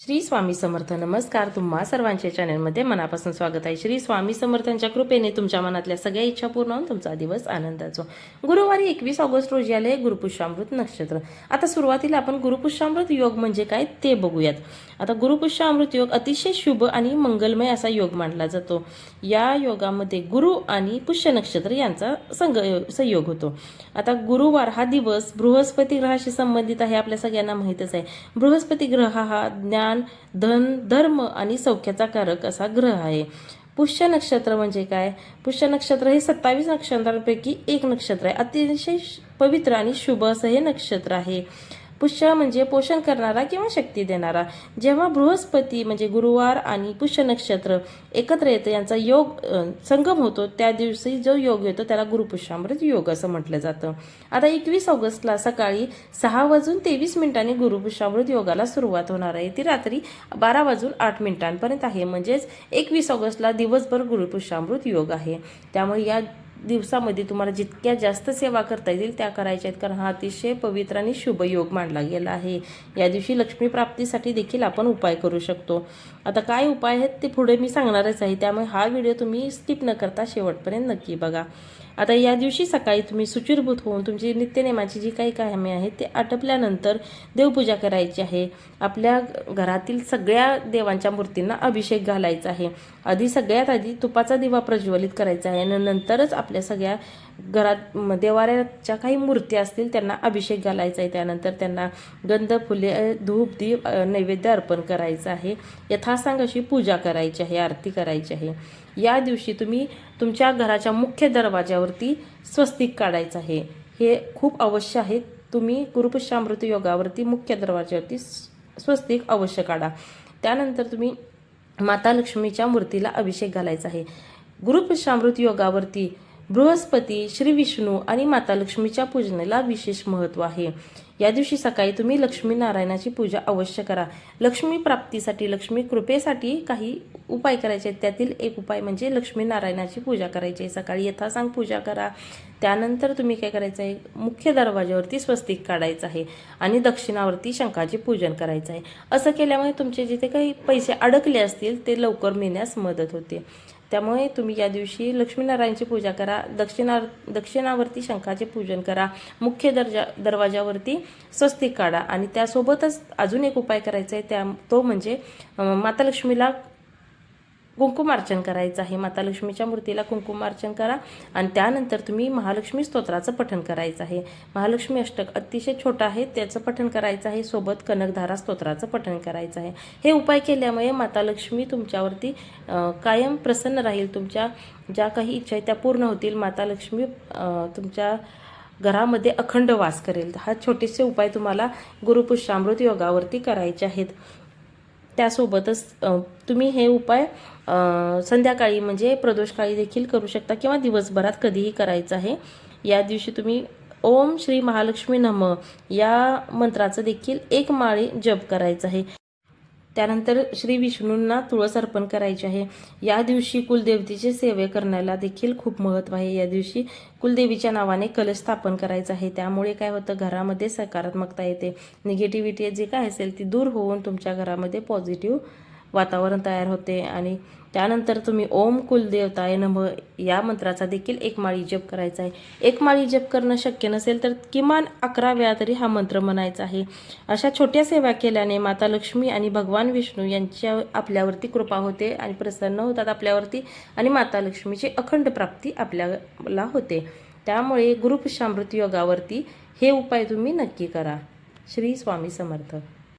श्री स्वामी समर्थ नमस्कार. तुम्हा सर्वांच्या चॅनलमध्ये मनापासून स्वागत आहे. श्री स्वामी समर्थांच्या कृपेने तुमच्या मनातल्या सगळ्या इच्छा पूर्ण होऊन तुमचा दिवस आनंदाचो गुरुवारी एकवीस ऑगस्ट रोजी आले गुरुपुष्यामृत नक्षत्र. आता सुरुवातीला आपण गुरुपुष्यामृत योग म्हणजे काय ते बघूयात. आता गुरुपुष्यामृत योग अतिशय शुभ आणि मंगलमय असा योग मानला जातो. या योगामध्ये गुरु आणि पुष्य नक्षत्र यांचा संग संयोग होतो. आता गुरुवार हा दिवस बृहस्पती ग्रहाशी संबंधित आहे आपल्या सगळ्यांना माहीतच आहे. बृहस्पती ग्रह हा ज्ञान धन धर्म आणि सौख्याचा कारक असा ग्रह आहे. पुष्य नक्षत्र म्हणजे काय? पुष्य नक्षत्र हे सत्तावीस नक्षत्रांपैकी एक नक्षत्र आहे. अतिशय पवित्र आणि शुभ असं हे नक्षत्र आहे. पुष्य म्हणजे पोषण करणारा किंवा शक्ती देणारा. जेव्हा बृहस्पती म्हणजे गुरुवार आणि पुष्य नक्षत्र एकत्र येतं यांचा योग संगम होतो त्या दिवशी जो योग येतो त्याला गुरुपुष्यामृत योग असं म्हटलं जातं. आता एकवीस ऑगस्टला सकाळी सहा वाजून तेवीस मिनिटांनी गुरुपुष्यामृत योगाला सुरुवात होणार आहे. ती रात्री बारा वाजून आठ मिनिटांपर्यंत आहे. म्हणजेच एकवीस ऑगस्टला दिवसभर गुरुपुष्यामृत योग आहे. त्यामुळे या दिवसामध्ये तुम्हाला जितक्या जास्त सेवा करता येतील त्या करायच्या आहेत. कारण हा अतिशय पवित्र आणि शुभ योग मानला गेला आहे. या दिवशी लक्ष्मी प्राप्तीसाठी देखील आपण उपाय करू शकतो. आता काय उपाय आहेत ते पुढे मी सांगणारच आहे. त्यामुळे हा व्हिडिओ तुम्ही स्किप न करता शेवटपर्यंत नक्की बघा. आता या दिवशी सकाळी तुम्ही सुचिरभूत होऊन तुमची नित्यनेमाची जी काही कामे आहेत ते आटपल्यानंतर देवपूजा करायची आहे. आपल्या घरातील सगळ्या देवांच्या मूर्तींना अभिषेक घालायचा आहे. आधी सगळ्यात आधी तुपाचा दिवा प्रज्वलित करायचा आहे आणि नंतरच आपल्या सगळ्या घरात देवाऱ्याच्या काही मूर्ती असतील त्यांना अभिषेक घालायचा आहे. त्यानंतर त्यांना गंध फुले धूप दीप नैवेद्य अर्पण करायचं आहे. यथासांग अशी पूजा करायची आहे आरती करायची आहे. या दिवशी तुम्ही तुमच्या घराच्या मुख्य दरवाज्यावरती स्वस्तिक काढायचं आहे. हे खूप अवश्य आहे. तुम्ही गुरुपुष्यामृत योगावरती मुख्य दरवाज्यावरती स्वस्तिक अवश्य काढा. त्यानंतर तुम्ही माता लक्ष्मीच्या मूर्तीला अभिषेक घालायचा आहे. गुरुपुष्यामृत योगावरती बृहस्पती श्री विष्णू आणि माता लक्ष्मीच्या पूजनेला विशेष महत्त्व आहे. या दिवशी सकाळी तुम्ही लक्ष्मीनारायणाची पूजा अवश्य करा. लक्ष्मी प्राप्तीसाठी लक्ष्मी कृपेसाठी काही उपाय करायचे आहेत. त्यातील एक उपाय म्हणजे लक्ष्मीनारायणाची पूजा करायची आहे. सकाळी यथासांग पूजा करा. त्यानंतर तुम्ही काय करायचं आहे? मुख्य दरवाज्यावरती स्वस्तिक काढायचं आहे आणि दक्षिणावरती शंखाचे पूजन करायचं आहे. असं केल्यामुळे तुमचे जिथे काही पैसे अडकले असतील ते लवकर मिळण्यास मदत होते. त्यामुळे तुम्ही या दिवशी लक्ष्मीनारायणची पूजा करा दक्षिणा दक्षिणावरती शंखाचे पूजन करा मुख्य दर्जा दरवाजावरती स्वस्तिक काढा. आणि त्यासोबतच अजून एक उपाय करायचा आहे त्या तो म्हणजे माता लक्ष्मीला कुंकुमार्चन करायचं आहे. माता लक्ष्मीच्या मूर्तीला कुंकुमार्चन करा आणि त्यानंतर तुम्ही महालक्ष्मी स्तोत्राचं पठण करायचं आहे. महालक्ष्मी अष्टक अतिशय छोटं आहे त्याचं पठण करायचं आहे. सोबत कनकधारा स्तोत्राचं पठण करायचं आहे. हे उपाय केल्यामुळे माता लक्ष्मी तुमच्यावरती कायम प्रसन्न राहील. तुमच्या ज्या काही इच्छा आहेत त्या पूर्ण होतील. माता लक्ष्मी तुमच्या घरामध्ये अखंड वास करेल. हा छोटेसे उपाय तुम्हाला गुरुपुष्यामृत योगावरती करायचे आहेत. त्यासोबतच तुम्ही हे उपाय संध्याकाळी म्हणजे प्रदोषकाळी देखील करू शकता किंवा दिवसभरात कधीही करायचं आहे. या दिवशी तुम्ही ओम श्री महालक्ष्मी नम या मंत्राचं देखील एक माळी जप करायचं आहे. त्यानंतर श्री विष्णूंना तुळस अर्पण करायची आहे. या दिवशी कुलदेवतेचे सेवे करण्याला देखील खूप महत्त्व आहे. या दिवशी कुलदेवीच्या नावाने कलश स्थापन करायचं आहे. त्यामुळे काय होतं? घरामध्ये सकारात्मकता येते. निगेटिव्हिटी जी काय असेल ती दूर होऊन तुमच्या घरामध्ये पॉझिटिव्ह वातावरण तयार होते आणि त्यानंतर तुम्ही ओम कुलदेवताय नम या मंत्राचा देखील एक माळी जप करायचा आहे. एक माळी जप करणं शक्य नसेल तर किमान अकरा वेळा तरी हा मंत्र म्हणायचा आहे. अशा छोट्या सेवा केल्याने माता लक्ष्मी आणि भगवान विष्णू यांच्या आपल्यावरती कृपा होते आणि प्रसन्न होतात आपल्यावरती आणि माता लक्ष्मीची अखंड प्राप्ती आपल्याला होते. त्यामुळे गुरुपुष्यामृत योगावरती हे उपाय तुम्ही नक्की करा. श्री स्वामी समर्थ.